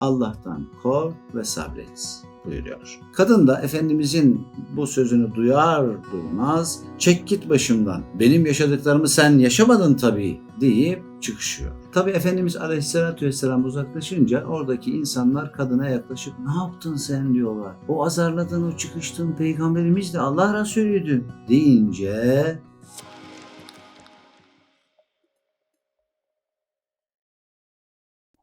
Allah'tan kork ve sabret buyuruyor. Kadın da Efendimizin bu sözünü duyar duymaz çek git başımdan benim yaşadıklarımı sen yaşamadın tabii deyip çıkışıyor. Tabii Efendimiz Aleyhisselatü Vesselam uzaklaşınca oradaki insanlar kadına yaklaşıp ne yaptın sen diyorlar. O azarladığın o çıkıştığın peygamberimiz de Allah Resulüydü deyince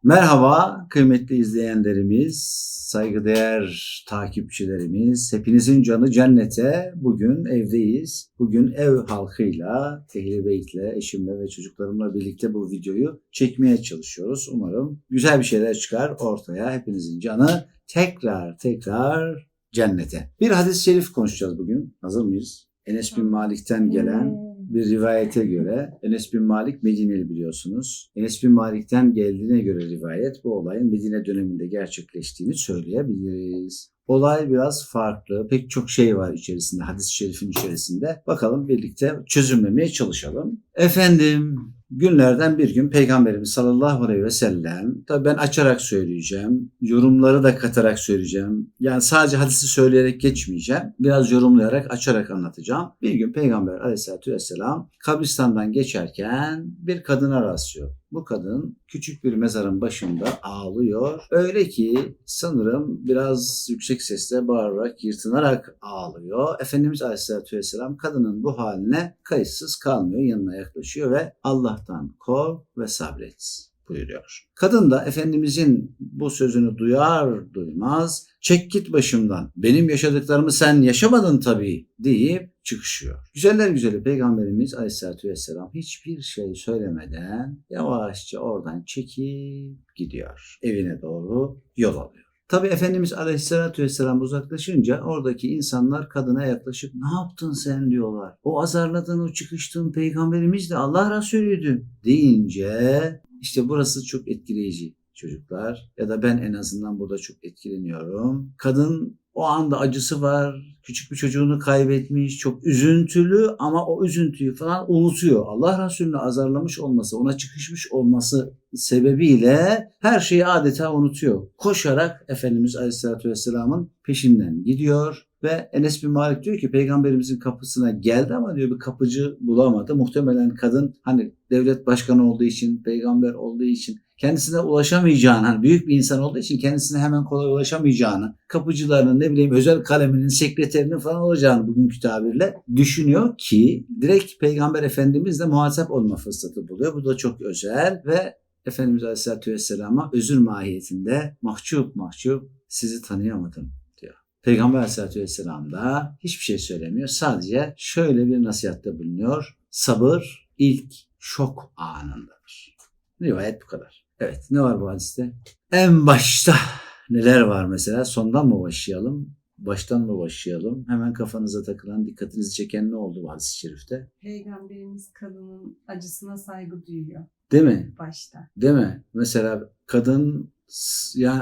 Merhaba kıymetli izleyenlerimiz, saygıdeğer takipçilerimiz. Hepinizin canı cennete. Bugün evdeyiz. Bugün ev halkıyla, Ehli Beyt'le, eşimle ve çocuklarımla birlikte bu videoyu çekmeye çalışıyoruz. Umarım güzel bir şeyler çıkar ortaya. Hepinizin canı tekrar tekrar cennete. Bir hadis-i şerif konuşacağız bugün. Hazır mıyız? Enes bin Malik'ten gelen bir rivayete göre Enes bin Malik Medineli biliyorsunuz. Enes bin Malik'ten geldiğine göre rivayet bu olayın Medine döneminde gerçekleştiğini söyleyebiliriz. Olay biraz farklı. Pek çok şey var içerisinde, hadis-i şerifin içerisinde. Bakalım birlikte çözümlemeye çalışalım. Efendim, günlerden bir gün Peygamberimiz sallallahu aleyhi ve sellem, tabii ben açarak söyleyeceğim, yorumları da katarak söyleyeceğim. Yani sadece hadisi söyleyerek geçmeyeceğim. Biraz yorumlayarak, açarak anlatacağım. Bir gün Peygamber aleyhissalatü vesselam kabristandan geçerken bir kadına rastlıyor. Bu kadın küçük bir mezarın başında ağlıyor. Öyle ki sanırım biraz yüksek sesle bağırarak, yırtınarak ağlıyor. Efendimiz Aleyhisselatü Vesselam kadının bu haline kayıtsız kalmıyor. Yanına yaklaşıyor ve Allah'tan kork ve sabret buyuruyor. Kadın da Efendimizin bu sözünü duyar duymaz çek git başımdan benim yaşadıklarımı sen yaşamadın tabii deyip çıkışıyor. Güzeller güzeli Peygamberimiz Aleyhisselatü Vesselam hiçbir şey söylemeden yavaşça oradan çekip gidiyor. Evine doğru yol alıyor. Tabi Efendimiz Aleyhisselatü Vesselam uzaklaşınca oradaki insanlar kadına yaklaşıp ne yaptın sen diyorlar. O azarladığın o çıkıştığın peygamberimiz de Allah Resulüydü deyince işte burası çok etkileyici çocuklar ya da ben en azından burada çok etkileniyorum. Kadın o anda acısı var. Küçük bir çocuğunu kaybetmiş. Çok üzüntülü ama o üzüntüyü falan unutuyor. Allah Resulü'nü azarlamış olması, ona çıkışmış olması sebebiyle her şeyi adeta unutuyor. Koşarak Efendimiz Aleyhisselatü Vesselam'ın peşinden gidiyor. Ve Enes bin Malik diyor ki peygamberimizin kapısına geldi ama diyor bir kapıcı bulamadı. Muhtemelen kadın hani devlet başkanı olduğu için, peygamber olduğu için kendisine ulaşamayacağını, hani büyük bir insan olduğu için kendisine hemen kolay ulaşamayacağını, kapıcılarının ne bileyim özel kaleminin, sekreterinin falan olacağını bugünkü tabirle düşünüyor ki direkt Peygamber Efendimizle muhatap olma fırsatı buluyor. Bu da çok özel ve Efendimiz Aleyhisselatü Vesselam'a özür mahiyetinde mahcup mahcup sizi tanıyamadım. Peygamber Aleyhisselatü Vesselam da hiçbir şey söylemiyor. Sadece şöyle bir nasihatte bulunuyor. Sabır ilk şok anındadır. Rivayet bu kadar. Evet ne var bu hadiste? En başta neler var mesela? Sondan mı başlayalım? Baştan mı başlayalım? Hemen kafanıza takılan, dikkatinizi çeken ne oldu bu hadis-i şerifte? Peygamberimiz kadının acısına saygı duyuyor Değil mi? başta. Değil mi? Mesela kadın yani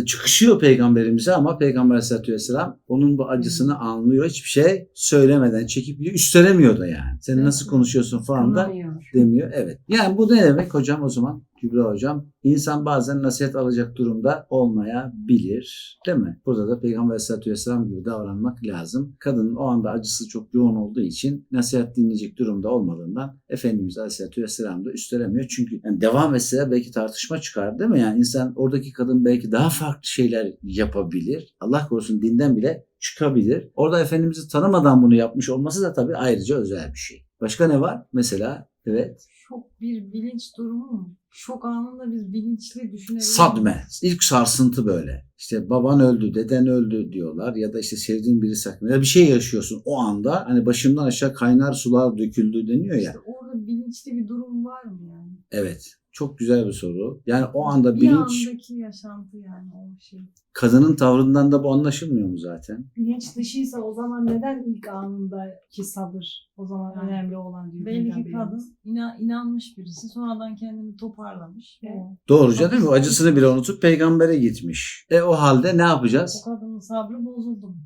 e, çıkışıyor peygamberimize ama peygamber aleyhissalatü vesselam onun bu acısını anlıyor. Hiçbir şey söylemeden çekip. Üstelemiyor da yani. Sen Evet. nasıl konuşuyorsun falan da demiyor. Evet. Yani bu ne demek hocam o zaman? Kübra hocam. İnsan bazen nasihat alacak durumda olmayabilir. Değil mi? Burada da Peygamber Aleyhisselatü Vesselam gibi davranmak lazım. Kadının o anda acısı çok yoğun olduğu için nasihat dinleyecek durumda olmadığından Efendimiz Aleyhisselatü Vesselam da üstelemiyor. Çünkü yani devam etse belki tartışma çıkar değil mi? Yani insan oradaki kadın belki daha farklı şeyler yapabilir. Allah korusun dinden bile çıkabilir. Orada Efendimiz'i tanımadan bunu yapmış olması da tabii ayrıca özel bir şey. Başka ne var? Mesela evet Şok bir bilinç durumu mu? Şok anında biz bilinçli düşünebiliriz. Sadme. İlk sarsıntı böyle. İşte baban öldü, deden öldü diyorlar ya da işte sevdiğin biri saklanıyor. Ya bir şey yaşıyorsun o anda. Hani başımdan aşağı kaynar sular döküldü deniyor ya. İşte orada bilinçli bir durum var mı yani? Evet. Çok güzel bir soru. Yani o anda bir bilinç andaki yaşantı yani o şey. kadının tavrından da bu anlaşılmıyor mu zaten? bilinç dışıysa o zaman neden ilk anındaki sabır o zaman Yani önemli olan diyor. Belli ki kadın ina, inanmış birisi. Sonradan kendini toparlamış. Evet. Doğruca değil mi? Acısını bile unutup peygambere gitmiş. E o halde ne yapacağız? O kadının sabrı bozuldu mu?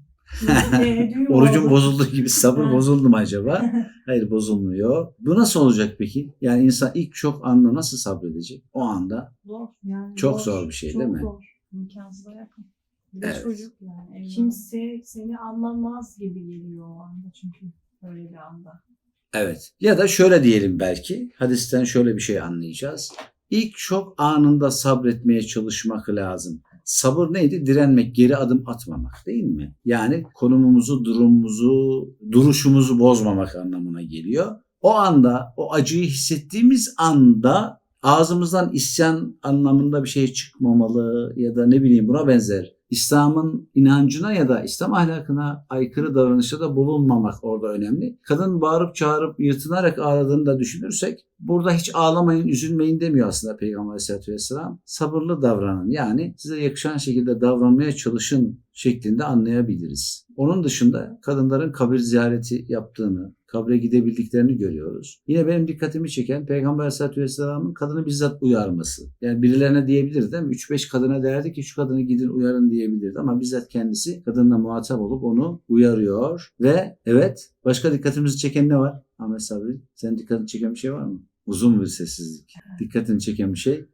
Oldu. bozulduğu gibi sabır bozuldu mu acaba? Hayır bozulmuyor. Bu nasıl olacak peki? Yani insan ilk şok anına nasıl sabredecek? O anda Zor. Yani Çok zor bir şey çok değil mi? Zor. İmkansıza yakın. Bir Evet. çocuk yani. Kimse seni anlamaz gibi geliyor o anda çünkü öyle bir anda. Evet. Ya da şöyle diyelim belki. Hadisten şöyle bir şey anlayacağız. İlk şok anında sabretmeye çalışmak lazım. Sabır neydi? Direnmek, geri adım atmamak değil mi? Yani konumumuzu, durumumuzu, duruşumuzu bozmamak anlamına geliyor. O anda, o acıyı hissettiğimiz anda ağzımızdan isyan anlamında bir şey çıkmamalı ya da ne bileyim buna benzer. İslam'ın inancına ya da İslam ahlakına aykırı davranışta da bulunmamak orada önemli. Kadın bağırıp çağırıp yırtınarak ağladığını da düşünürsek burada hiç ağlamayın, üzülmeyin demiyor aslında Peygamber Aleyhisselatü Vesselam. Sabırlı davranın yani size yakışan şekilde davranmaya çalışın şeklinde anlayabiliriz. Onun dışında kadınların kabir ziyareti yaptığını, kabre gidebildiklerini görüyoruz. Yine benim dikkatimi çeken Peygamber Aleyhisselatü Vesselam'ın kadını bizzat uyarması. Yani birilerine diyebilirdi değil mi? 3-5 kadına derdi ki şu kadını gidin uyarın diyebilirdi ama bizzat kendisi kadınla muhatap olup onu uyarıyor ve evet başka dikkatimizi çeken ne var? Ahmet Sabri senin dikkatini çeken bir şey var mı? Uzun bir sessizlik. Dikkatini çeken bir şey.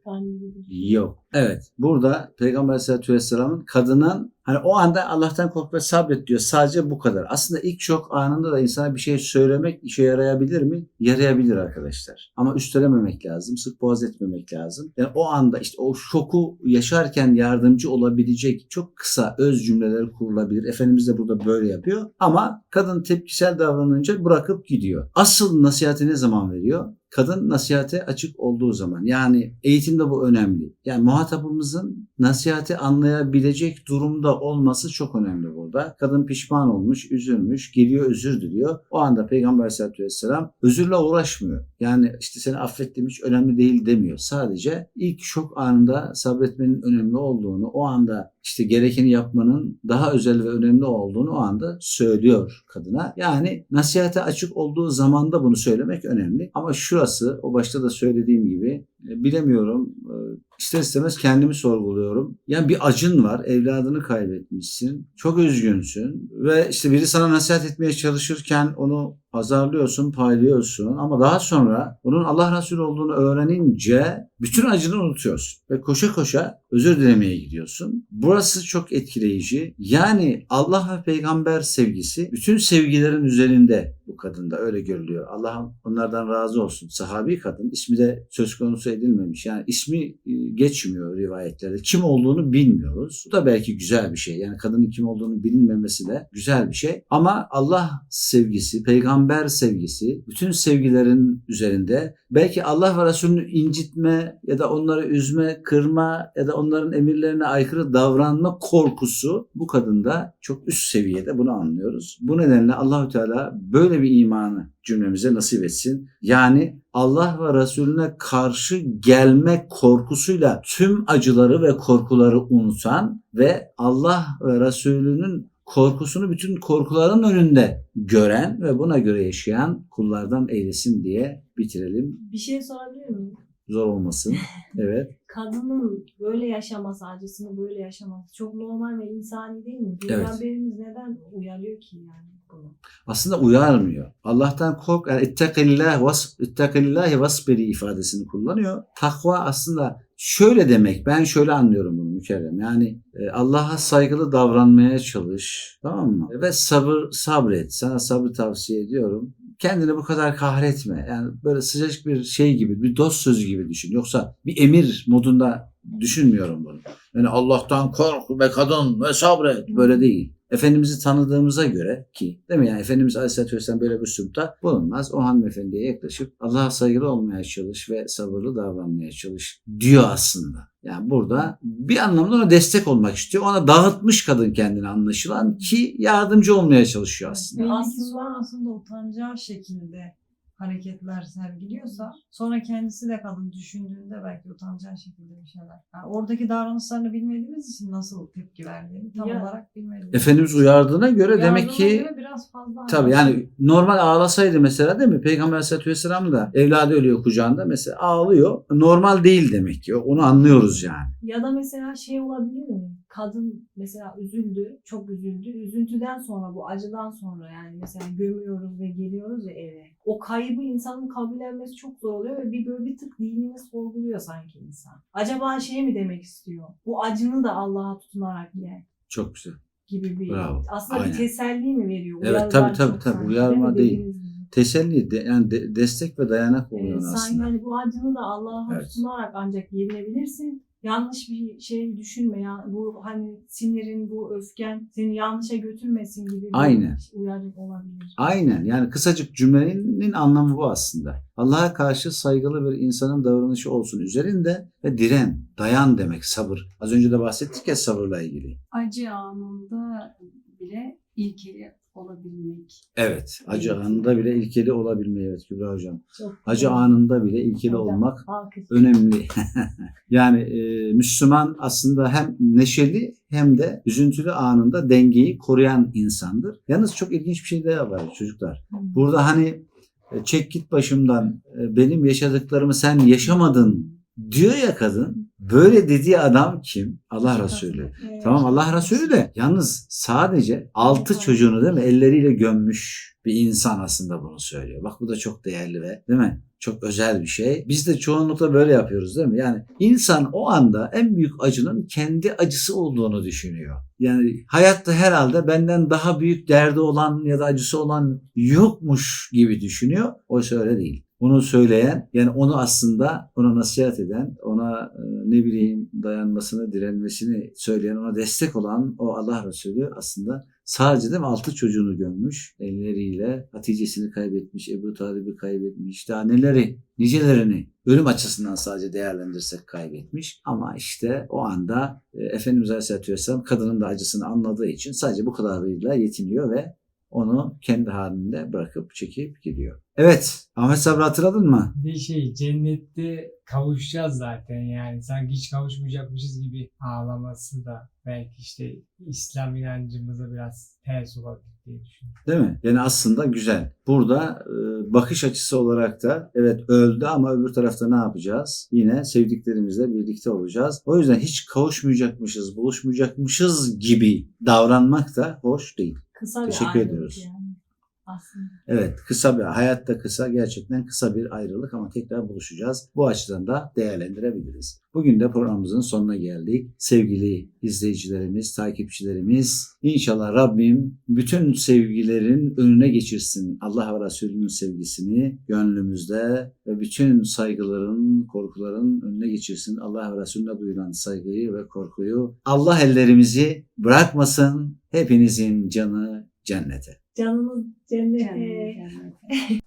Yok. Evet. Burada Peygamber Aleyhisselatü Vesselam'ın kadının hani o anda Allah'tan kork ve sabret diyor. Sadece bu kadar. Aslında ilk şok anında da insana bir şey söylemek işe yarayabilir mi? Yarayabilir arkadaşlar. Ama üstelememek lazım. Sık boğaz etmemek lazım. Yani o anda işte o şoku yaşarken yardımcı olabilecek çok kısa öz cümleler kurulabilir. Efendimiz de burada böyle yapıyor. Ama kadın tepkisel davranınca bırakıp gidiyor. Asıl nasihati ne zaman veriyor? kadın nasihate açık olduğu zaman yani eğitimde bu önemli. Yani muhatabımızın nasihati anlayabilecek durumda olması çok önemli burada. Kadın pişman olmuş, üzülmüş, geliyor özür diliyor. O anda Peygamber Aleyhisselatü Vesselam özürle uğraşmıyor. Yani işte seni affettim hiç önemli değil demiyor. Sadece ilk şok anında sabretmenin önemli olduğunu, o anda işte gerekeni yapmanın daha özel ve önemli olduğunu o anda söylüyor kadına. Yani nasihate açık olduğu zamanda bunu söylemek önemli. Ama şurası o başta da söylediğim gibi e, bilemiyorum e, ister istemez kendimi sorguluyorum. Yani bir acın var, evladını kaybetmişsin, çok üzgünsün ve işte biri sana nasihat etmeye çalışırken onu azarlıyorsun, paylıyorsun ama daha sonra onun Allah Resulü olduğunu öğrenince bütün acını unutuyorsun ve koşa koşa özür dilemeye gidiyorsun. Burası çok etkileyici. Yani Allah ve peygamber sevgisi bütün sevgilerin üzerinde bu kadında öyle görülüyor. Allah onlardan razı olsun. Sahabi kadın ismi de söz konusu edilmemiş. Yani ismi e, geçmiyor rivayetlerde. Kim olduğunu bilmiyoruz. Bu da belki güzel bir şey. Yani kadının kim olduğunu bilinmemesi de güzel bir şey. Ama Allah sevgisi, peygamber sevgisi bütün sevgilerin üzerinde belki Allah ve Resulünü incitme ya da onları üzme, kırma ya da onların emirlerine aykırı davranma korkusu bu kadında çok üst seviyede bunu anlıyoruz. Bu nedenle Allahü Teala böyle bir imanı cümlemize nasip etsin. Yani Allah ve Resulüne karşı gelme korkusuyla tüm acıları ve korkuları unutan ve Allah ve Resulünün korkusunu bütün korkuların önünde gören ve buna göre yaşayan kullardan eylesin diye bitirelim. Bir şey sorabilir miyim? Zor olmasın. Evet. Kadının böyle yaşaması, acısını böyle yaşaması çok normal ve insani değil mi? Evet. Peygamberimiz neden uyarıyor ki yani bunu? Aslında uyarmıyor. Allah'tan kork. Yani ittakillah vas ittakillahi vasbiri ifadesini kullanıyor. Takva aslında şöyle demek. Ben şöyle anlıyorum bunu mükerrem. Yani e, Allah'a saygılı davranmaya çalış. Tamam mı? Ve sabır sabret. Sana sabrı tavsiye ediyorum. Kendini bu kadar kahretme. Yani böyle sıcacık bir şey gibi, bir dost sözü gibi düşün. Yoksa bir emir modunda düşünmüyorum bunu. Yani Allah'tan kork ve kadın ve sabret. Böyle değil. Efendimiz'i tanıdığımıza göre ki değil mi yani Efendimiz Aleyhisselatü Vesselam böyle bir üslupta bulunmaz. O hanımefendiye yaklaşıp Allah'a saygılı olmaya çalış ve sabırlı davranmaya çalış diyor aslında. Yani burada bir anlamda ona destek olmak istiyor. Ona dağıtmış kadın kendini anlaşılan ki yardımcı olmaya çalışıyor aslında. Aslında- sonrasında utanacağı şekilde hareketler sergiliyorsa sonra kendisi de kadın düşündüğünde belki utanacağı şekilde bir şeyler. Yani oradaki davranışlarını bilmediğimiz için nasıl tepki verdiğini tam Ya- olarak bilmediğimiz Efendimiz uyardığına göre demek Uyardığına ki göre biraz fazla Tabii yani normal ağlasaydı mesela değil mi? Peygamber Aleyhisselatü Vesselam da evladı ölüyor kucağında mesela ağlıyor. Normal değil demek ki. Onu anlıyoruz yani. Ya da mesela şey olabilir mi? Kadın mesela üzüldü, çok üzüldü. Üzüntüden sonra bu acıdan sonra yani mesela gömüyoruz ve geliyoruz ya eve. O kaybı insanın kabullenmesi çok zor oluyor ve bir böyle bir tık dinini sorguluyor sanki insan. Acaba şey mi demek istiyor? Bu acını da Allah'a tutunarak ye Çok güzel. gibi bir Bravo. aslında Aynen. bir teselli mi veriyor? Evet, Uyarılar tabii, tabii, tabii. sanki, Uyarma değil. Gibi. Teselli, de, yani de- destek ve dayanak oluyor sanki aslında. hani bu acını da Allah'a Evet. tutunarak ancak yenebilirsin. Yanlış bir şey düşünme ya. Bu hani sinirin, bu öfken seni yanlışa götürmesin gibi bir Aynen. uyarı olabilir. Aynen yani kısacık cümlenin anlamı bu aslında. Allah'a karşı saygılı bir insanın davranışı olsun üzerinde ve diren, dayan demek sabır. Az önce de bahsettik ya sabırla ilgili. acı anında bile ilkeli olabilmek. Evet, acı anında bile ilkeli olabilmeyi evet Kübra Hocam. Çok Acı güzel. anında bile ilkeli Hocam, olmak alkış. önemli. yani e, Müslüman aslında hem neşeli hem de üzüntülü anında dengeyi koruyan insandır. Yalnız çok ilginç bir şey daha var çocuklar. Hmm. Burada hani e, çek git başımdan e, benim yaşadıklarımı sen yaşamadın diyor ya kadın. Böyle dediği adam kim? Allah Resulü. Evet. Tamam Allah Resulü de yalnız sadece altı çocuğunu değil mi elleriyle gömmüş bir insan aslında bunu söylüyor. Bak bu da çok değerli ve değil mi? Çok özel bir şey. Biz de çoğunlukla böyle yapıyoruz değil mi? Yani insan o anda en büyük acının kendi acısı olduğunu düşünüyor. Yani hayatta herhalde benden daha büyük derdi olan ya da acısı olan yokmuş gibi düşünüyor. Oysa öyle değil. Onu söyleyen yani onu aslında ona nasihat eden, ona e, ne bileyim dayanmasını, direnmesini söyleyen, ona destek olan o Allah Resulü aslında sadece mi altı çocuğunu gömmüş elleriyle Hatice'sini kaybetmiş, Ebu Talib'i kaybetmiş, daha neleri, nicelerini ölüm açısından sadece değerlendirsek kaybetmiş. Ama işte o anda e, Efendimiz Aleyhisselatü Vesselam kadının da acısını anladığı için sadece bu kadarıyla yetiniyor ve onu kendi halinde bırakıp çekip gidiyor. Evet, Ahmet Sabri hatırladın mı? Bir şey cennette kavuşacağız zaten yani sanki hiç kavuşmayacakmışız gibi ağlaması da belki işte İslam inancımıza biraz ters olabilir diye düşünüyorum. Değil mi? Yani aslında güzel. Burada e, bakış açısı olarak da evet öldü ama öbür tarafta ne yapacağız? Yine sevdiklerimizle birlikte olacağız. O yüzden hiç kavuşmayacakmışız, buluşmayacakmışız gibi davranmak da hoş değil. Kısa Teşekkür ediyoruz. Yani. Aslında. Evet kısa bir hayatta kısa gerçekten kısa bir ayrılık ama tekrar buluşacağız. Bu açıdan da değerlendirebiliriz. Bugün de programımızın sonuna geldik. Sevgili izleyicilerimiz, takipçilerimiz inşallah Rabbim bütün sevgilerin önüne geçirsin. Allah ve Resulünün sevgisini gönlümüzde ve bütün saygıların, korkuların önüne geçirsin. Allah ve Resulüne duyulan saygıyı ve korkuyu Allah ellerimizi bırakmasın. Hepinizin canı cennete. Canınız じゃね。え